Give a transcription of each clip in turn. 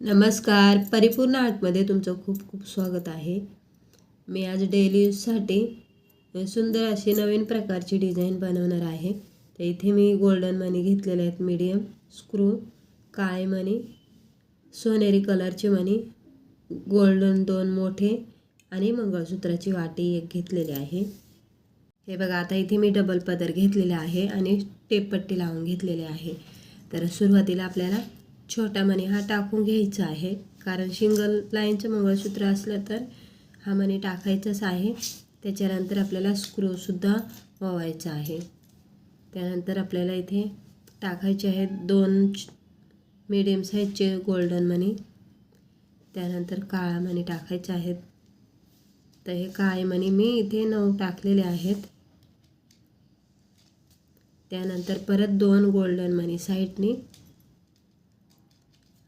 नमस्कार. परिपूर्ण आर्टमध्ये तुमचं खूप खूप स्वागत आहे. मी आज डेली यूजसाठी सुंदर अशी नवीन प्रकारची डिझाईन बनवणार आहे. तर इथे मी गोल्डन मनी घेतलेले आहेत. मीडियम स्क्रू काळे मनी सोनेरी कलरचे मनी गोल्डन दोन मोठे आणि मंगळसूत्राची वाटी एक घेतलेली आहे. हे बघा आता इथे मी डबल पदर घेतलेले आहे आणि टेपपट्टी लावून घेतलेली आहे. तर सुरुवातीला आपल्याला छोटा मणी हा टाकून घ्यायचा आहे. कारण सिंगल लाईनचं मंगळसूत्र असलं तर हा मणी टाकायचाच आहे. त्याच्यानंतर आपल्याला स्क्रूसुद्धा ओवायचा आहे. त्यानंतर आपल्याला इथे टाकायचे आहेत दोन मिडियम साईजचे गोल्डन मणी त्यानंतर काळा मणी टाकायचे आहेत तर हे काळे मणी मी इथे नऊ टाकलेले आहेत. त्यानंतर परत दोन गोल्डन मनी साईडनी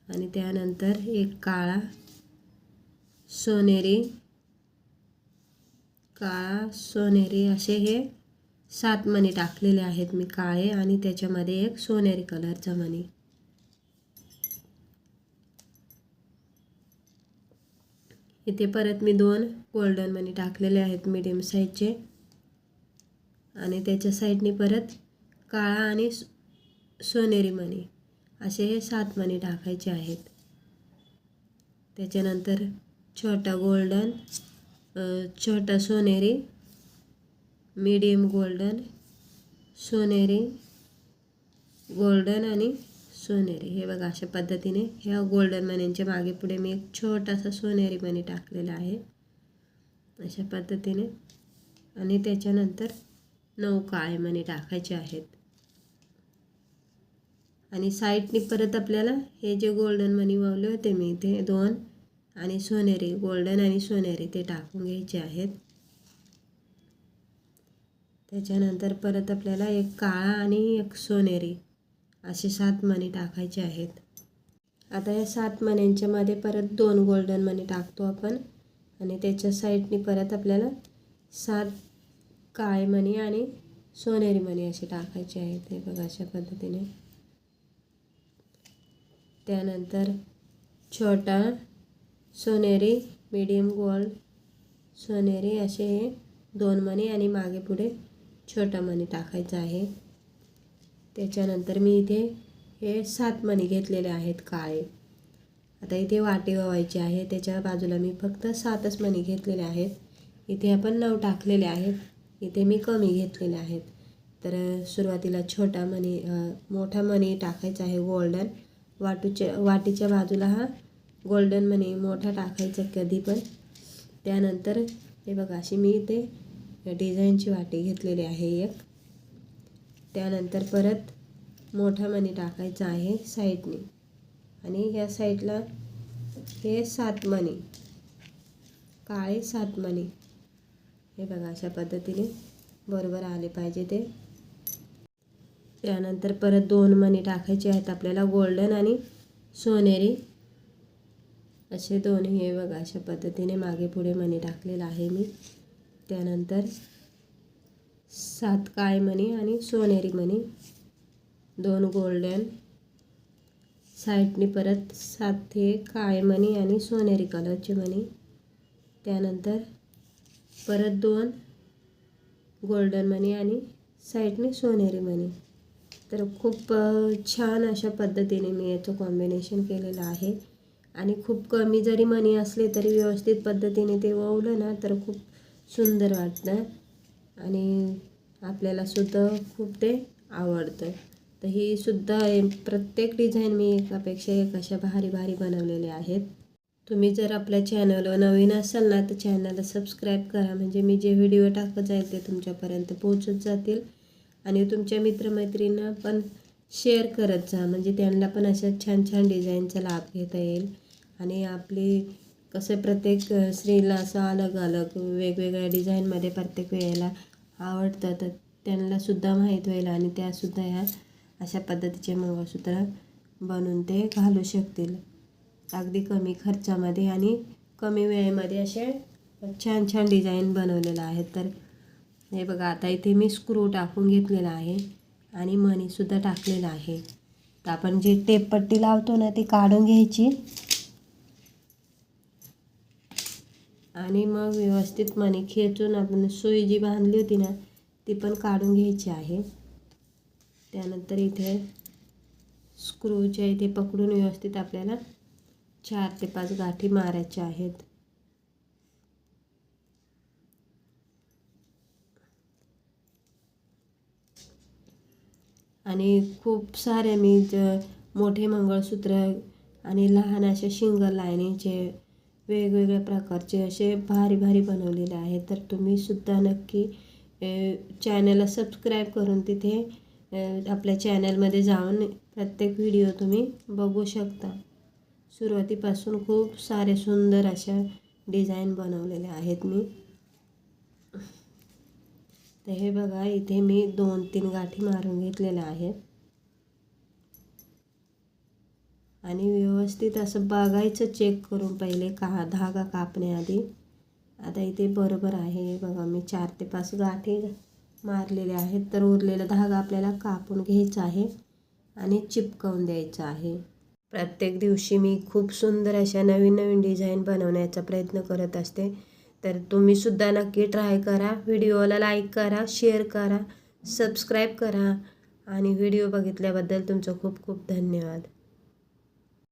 आणि त्यानंतर एक काळा सोनेरी काळा सोनेरी असे हे सात मणी टाकलेले आहेत मी काळे आणि त्याच्यामध्ये एक सोनेरी कलरचा मणी. इथे परत मी दोन गोल्डन मनी टाकलेले आहेत मीडियम साईजचे आणि त्याच्या साईडनी परत काळा आणि सोनेरी मणी. असे हे सात मणी टाकायचे आहेत. त्याच्यानंतर छोटा गोल्डन छोटा सोनेरी मीडियम गोल्डन सोनेरी गोल्डन आणि सोनेरी. हे बघा अशा पद्धतीने ह्या गोल्डन मण्यांच्या मागे पुढे मी एक छोटासा सोनेरी मणी टाकलेला आहे. अशा पद्धतीने. आणि त्याच्यानंतर नऊ काळे मणी टाकायचे आहेत. आणि साईडनी परत आपल्याला हे जे गोल्डन मनी वावले होते मी इथे दोन आणि सोनेरी गोल्डन आणि सोनेरी ते टाकून घ्यायचे आहेत. त्याच्यानंतर परत आपल्याला एक काळा आणि एक सोनेरी असे सात मणी टाकायचे आहेत. आता या सात मण्यांच्या मध्ये परत दोन गोल्डन मनी टाकतो आपण आणि त्याच्या साईडनी परत आपल्याला सात काळे मणी आणि सोनेरी मणी असे टाकायचे आहेत. हे बघा अशा पद्धतीने. त्यानंतर छोटा सोनेरी मीडियम गोल्ड सोनेरी असे हे दोन मणी आणि मागे पुढे छोटा मणी टाकायचा आहे. त्याच्यानंतर मी इथे हे सात मणी घेतलेले आहेत काळे. आता इथे वाटे व्हायचे आहे. त्याच्या बाजूला मी फक्त सातच मणी घेतलेले आहेत. इथे आपण नऊ टाकलेले आहेत. इथे मी कमी घेतलेले आहेत. तर सुरुवातीला छोटा मणी मोठा मणी टाकायचा आहे गोल्डन वाटूच्या वाटीच्या बाजूला हा गोल्डन मनी मोठा टाकायचा कधी पण. त्यानंतर हे बघा अशी मी इथे डिझाईनची वाटी घेतलेली आहे एक. त्यानंतर परत मोठा मनी टाकायचा आहे साईडने आणि ह्या साईडला हे सात मणी काळे सात मणी हे बघा अशा पद्धतीने बरोबर आले पाहिजे ते. त्यानंतर परत दोन मणी टाकायचे आहेत आपल्याला गोल्डन आणि सोनेरी. असे दोन्ही हे बघा अशा पद्धतीने मागे पुढे मणी टाकलेला आहे मी. त्यानंतर सात काळे मणी आणि सोनेरी मणी दोन गोल्डन. साईडनी परत सात हे काळे मणी आणि सोनेरी कलरचे मणी. त्यानंतर परत दोन गोल्डन मणी आणि साईडने सोनेरी मणी. तर खूप छान अशा पद्धतीने मी याचं कॉम्बिनेशन केलेलं आहे. आणि खूप कमी जरी मनी असले तरी व्यवस्थित पद्धतीने ते ओवलं ना तर खूप सुंदर वाटतं. आणि आपल्यालासुद्धा खूप ते आवडतं. तर ही सुद्धा प्रत्येक डिझाईन मी एकापेक्षा एक अशा भारी भारी बनवलेल्या आहेत. तुम्ही जर आपल्या चॅनलवर नवीन असाल ना तर चॅनलला सबस्क्राईब करा. म्हणजे मी जे व्हिडिओ टाकत जाईल ते तुमच्यापर्यंत पोहोचत जातील. आणि तुमच्या मित्रमैत्रिणींना पण शेअर करत जा. म्हणजे त्यांना पण अशा छान छान डिझाईनचा लाभ घेता येईल. आणि आपली कसं प्रत्येक स्त्रीला असं अलग अलग वेगवेगळ्या डिझाईनमध्ये प्रत्येक वेळेला आवडतं तर त्यांनासुद्धा माहीत होईल आणि त्यासुद्धा ह्या अशा पद्धतीचे मंगळसूत्र बनवून ते घालू शकतील. अगदी कमी खर्चामध्ये आणि कमी वेळेमध्ये असे छान छान डिझाईन बनवलेलं आहे तर हे बघा आता इथे मी स्क्रू टाकून घेतलेला आहे आणि मणीसुद्धा टाकलेला आहे. तर आपण जी टेपपट्टी लावतो ना ती काढून घ्यायची. आणि मग व्यवस्थित मणी खेचून आपण सुई जी बांधली होती ना ती पण काढून घ्यायची आहे. त्यानंतर इथे स्क्रूच्या इथे पकडून व्यवस्थित आपल्याला चार ते पाच गाठी मारायच्या आहेत. आणि खूप सारे मी ज मोठे मंगळसूत्र आणि लहान असे शिंगल लाईनीचे वेगवेगळ्या प्रकारचे असे भारी भारी बनवलेले आहेत. तर तुम्ही सुद्धा नक्की चॅनलला सबस्क्राईब करून तिथे आपल्या चॅनलमध्ये जाऊन प्रत्येक व्हिडिओ तुम्ही बघू शकता. सुरुवातीपासून खूप सारे सुंदर अशा डिझाईन बनवलेले आहेत मी. तर हे बघा इथे मी दोन तीन गाठी मारून घेतलेल्या आहेत. आणि व्यवस्थित असं बघायचं चेक करून पहिले का धागा कापण्याआधी. आता इथे बरोबर आहे बघा मी चार ते पाच गाठी मारलेले आहेत. तर उरलेला धागा आपल्याला कापून घ्यायचा आहे आणि चिपकवून द्यायचा आहे. प्रत्येक दिवशी मी खूप सुंदर अशा नवीन नवीन डिझाईन बनवण्याचा प्रयत्न करत असते. तर तुम्हीसुद्धा नक्की ट्राय करा. व्हिडिओला लाईक करा शेअर करा सबस्क्राईब करा. आणि व्हिडिओ बघितल्याबद्दल तुमचं खूप खूप धन्यवाद.